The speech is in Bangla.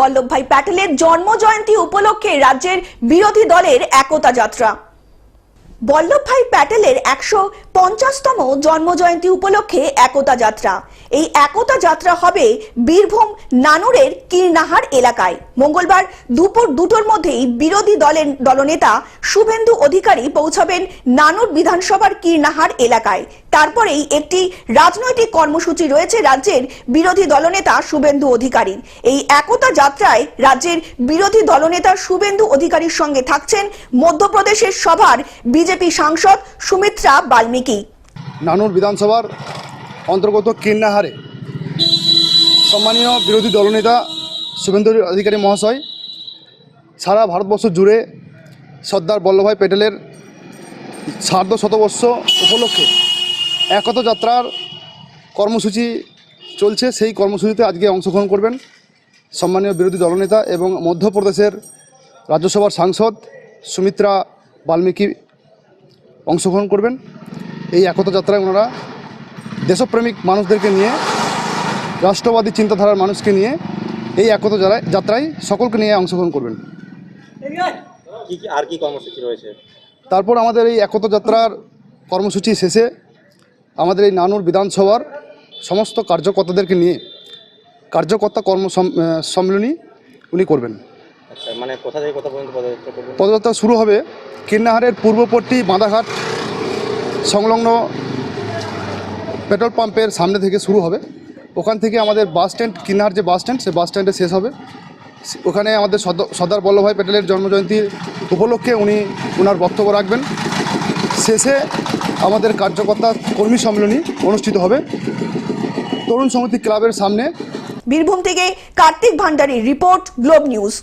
বল্লভভাই প্যাটেলের জন্ম জয়ন্তী উপলক্ষে রাজ্যের বিরোধী দলের একতা যাত্রা। বল্লভ ভাই প্যাটেলের একশো পঞ্চাশতম জন্মজয়ন্তী উপলক্ষে একতা যাত্রা। এই একতা যাত্রা হবে বীরভূম নানুরের কীর্ণাহার এলাকায়। মঙ্গলবার দুপুর দুটোর মধ্যেই বিরোধী দলের দলনেতা শুভেন্দু অধিকারী পৌঁছাবেন নানুর বিধানসভার কীর্ণাহার এলাকায়। তারপরেই একটি রাজনৈতিক কর্মসূচি রয়েছে রাজ্যের বিরোধী দলনেতা শুভেন্দু অধিকারীর। এই একতা যাত্রায় রাজ্যের বিরোধী দলনেতা শুভেন্দু অধিকারীর সঙ্গে থাকছেন মধ্যপ্রদেশের সভার বিজেপি সাংসদ সুমিত্রা বাল্মীকি। নানুর বিধানসভার অন্তর্গত কীর্ণাহারে সম্মানীয় বিরোধী দলনেতা শুভেন্দু অধিকারী মহাশয়, সারা ভারতবর্ষ জুড়ে সর্দার বল্লভভাই প্যাটেলের সার্ধ শতবর্ষ উপলক্ষে একত যাত্রার কর্মসূচি চলছে। সেই কর্মসূচিতে আজকে অংশগ্রহণ করবেন সম্মানীয় বিরোধী দলনেতা এবং মধ্যপ্রদেশের রাজ্যসভার সাংসদ সুমিত্রা বাল্মীকি অংশগ্রহণ করবেন। এই একতা যাত্রায় ওনারা দেশপ্রেমিক মানুষদেরকে নিয়ে রাষ্ট্রবাদী চিন্তাধারার মানুষকে নিয়ে এই একতা যাত্রায় সকলকে নিয়ে অংশগ্রহণ করবেন। আর কি কর্মসূচি রয়েছে? তারপর আমাদের এই একতা যাত্রার কর্মসূচি শেষে আমাদের এই নানুর বিধানসভার সমস্ত কার্যকর্তাদেরকে নিয়ে কার্যকর্তা কর্ম সম্মেলনী উনি করবেন। আচ্ছা মানে কোথা থেকে কোথা পর্যন্ত পদযাত্রা শুরু হবে কীর্ণাহারের পূর্বপট্টি বাঁধাঘাট সংলগ্ন পেট্রোল পাম্পের সামনে থেকে শুরু হবে। ওখান থেকে আমাদের বাস স্ট্যান্ড কিনার যে বাস স্ট্যান্ড, সে বাস স্ট্যান্ডে শেষ হবে। ওখানে আমাদের সর্দ- সর্দার বল্লভভাই প্যাটেলের জন্মজয়ন্তী উপলক্ষে উনি ওনার বক্তব্য রাখবেন। শেষে আমাদের কার্যকর্তা কর্মী সম্মেলনী অনুষ্ঠিত হবে। তরুণ সমিতি ক্লাবের সামনে বীরভূম থেকে কার্তিক ভান্ডারীর রিপোর্ট, গ্লোব নিউজ।